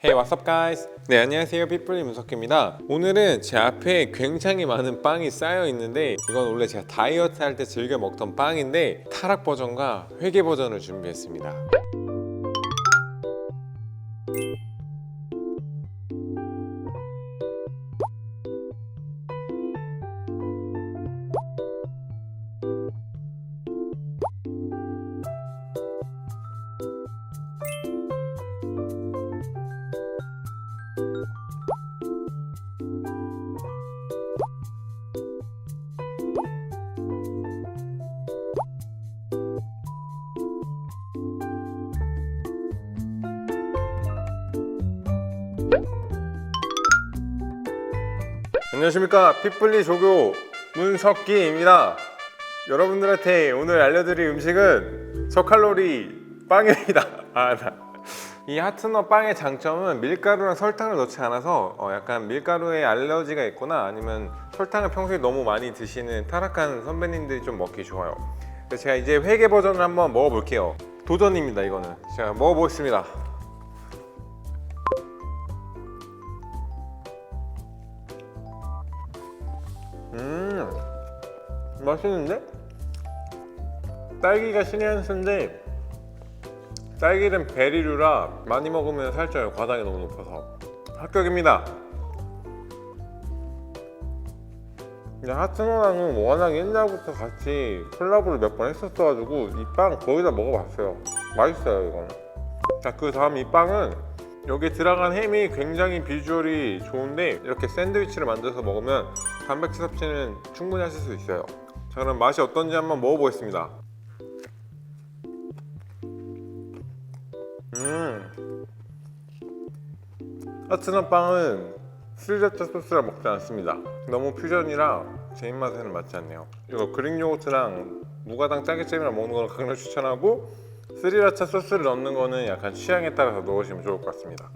Hey, what's up, guys? 네, 안녕하세요. pitbull 문석기입니다. 오늘은 제 앞에 굉장히 많은 빵이 쌓여 있는데 이건 원래 제가 다이어트 할 때 즐겨 먹던 빵인데 타락 버전과 회계 버전을 준비했습니다. 안녕하십니까. 핏불리 조교 문석기입니다. 여러분들한테 오늘 알려드릴 음식은 저칼로리 빵입니다. 아, 나. 이 하트넛 빵의 장점은 밀가루랑 설탕을 넣지 않아서 어, 약간 밀가루에 알러지가 있거나 아니면 설탕을 평소에 너무 많이 드시는 타락한 선배님들이 좀 먹기 좋아요. 제가 이제 회계 버전을 한번 먹어볼게요. 도전입니다 이거는. 제가 먹어보겠습니다 음 맛있는데? 딸기가 신의 한 수인데 딸기는 베리류라 많이 먹으면 살쪄요. 과당이 너무 높아서. 합격입니다. 근데 하트너랑은 워낙 옛날부터 같이 콜라보를 몇 번 했었어가지고 이 빵 거의 다 먹어봤어요. 맛있어요 이건 자그 다음 이 빵은 여기 들어간 햄이 굉장히 비주얼이 좋은데 이렇게 샌드위치를 만들어서 먹으면 단백질 섭취는 충분히 하실 수 있어요. 자 그럼 맛이 어떤지 한번 먹어보겠습니다. 음. 하트넛 빵은 스리라차 소스랑 먹지 않습니다. 너무 퓨전이라 제 입맛에는 맞지 않네요. 이거 그릭 요거트랑 무가당 짜게잼이랑 먹는 거는 강력 추천하고 스리라차 소스를 넣는 거는 약간 취향에 따라서 넣으시면 좋을 것 같습니다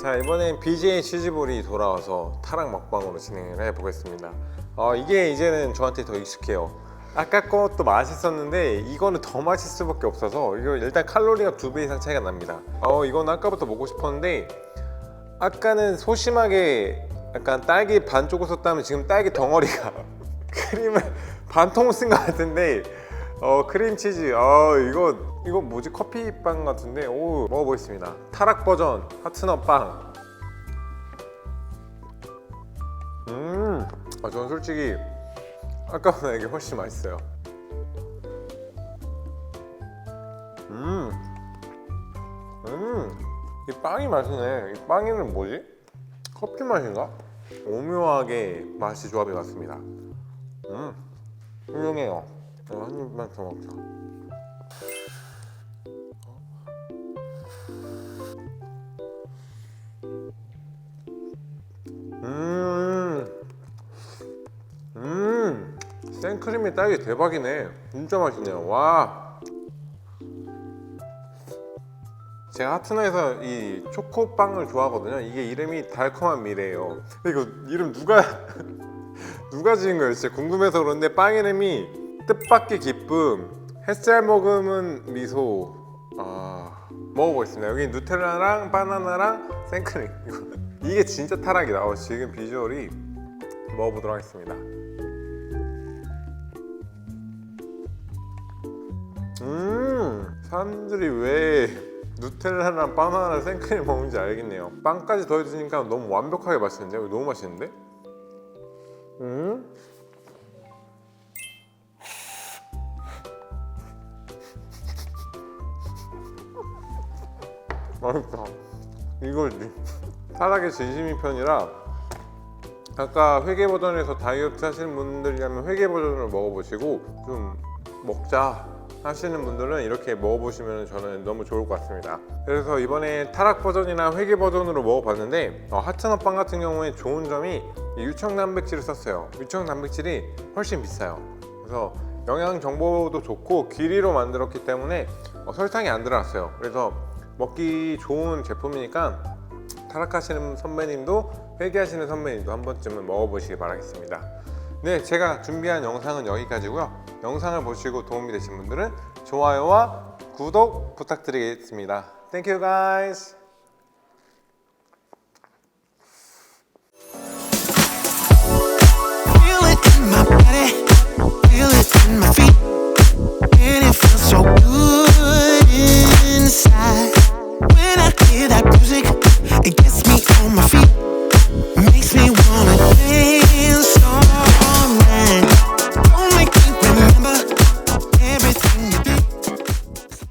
자 이번엔 BJ 치즈볼이 돌아와서 타락 먹방으로 진행을 해보겠습니다. 어, 이게 이제는 저한테 더 익숙해요. 아까 것도 맛있었는데 이거는 더 맛있을 수밖에 없어서 이거 일단 칼로리가 두 배 이상 차이가 납니다. 어 이건 아까부터 먹고 싶었는데 아까는 소심하게 약간 딸기 반 쪽을 썼다면 지금 딸기 덩어리가 크림을 반통 쓴것 같은데 어 크림치즈. 어 이거 이거 뭐지 커피빵 같은데 오 먹어보겠습니다 타락 버전 하트넛 빵 음, 아, 저는 솔직히 아까보다 이게 훨씬 맛있어요. 음, 음, 이 빵이 맛있네. 이 빵이는 뭐지? 커피 맛인가? 오묘하게 맛이 조합이 맞습니다. 음, 훌륭해요. 어, 한 입만 더 먹자. 크림이 딸기 대박이네. 진짜 맛있네요. 와. 제가 하트너에서 이 초코빵을 좋아하거든요. 이게 이름이 달콤한 미래예요. 이거 이름 누가 누가 지은 거예요? 진짜 궁금해서 그런데 빵 이름이 뜻밖의 기쁨, 햇살 머금은 미소. 아, 먹어보겠습니다. 여기 누텔라랑 바나나랑 생크림. 이게 진짜 타락이다. 어, 지금 비주얼이 먹어보도록 하겠습니다. 음, 사람들이 왜 누텔라랑 바나나랑 생크림 먹는지 알겠네요. 빵까지 더해주니까 너무 완벽하게 맛있는데? 너무 맛있는데? 음? 맛있다. 이거지. 타락의 진심인 편이라 아까 회계 버전에서 다이어트 하시는 분들이라면 회계 버전을 먹어보시고 좀 먹자 하시는 분들은 이렇게 먹어보시면 저는 너무 좋을 것 같습니다. 그래서 이번에 타락 버전이나 회계 버전으로 먹어봤는데 어, 하트넛빵 같은 경우에 좋은 점이 이 유청 단백질을 썼어요. 유청 단백질이 훨씬 비싸요. 그래서 영양 정보도 좋고 길이로 만들었기 때문에 어, 설탕이 안 들어갔어요. 그래서 먹기 좋은 제품이니까 타락하시는 선배님도 회계하시는 선배님도 한 번쯤은 먹어보시기 바라겠습니다. 네, 제가 준비한 영상은 여기까지고요. 영상을 보시고 도움이 되신 분들은 좋아요와 구독 부탁드리겠습니다. Thank you guys.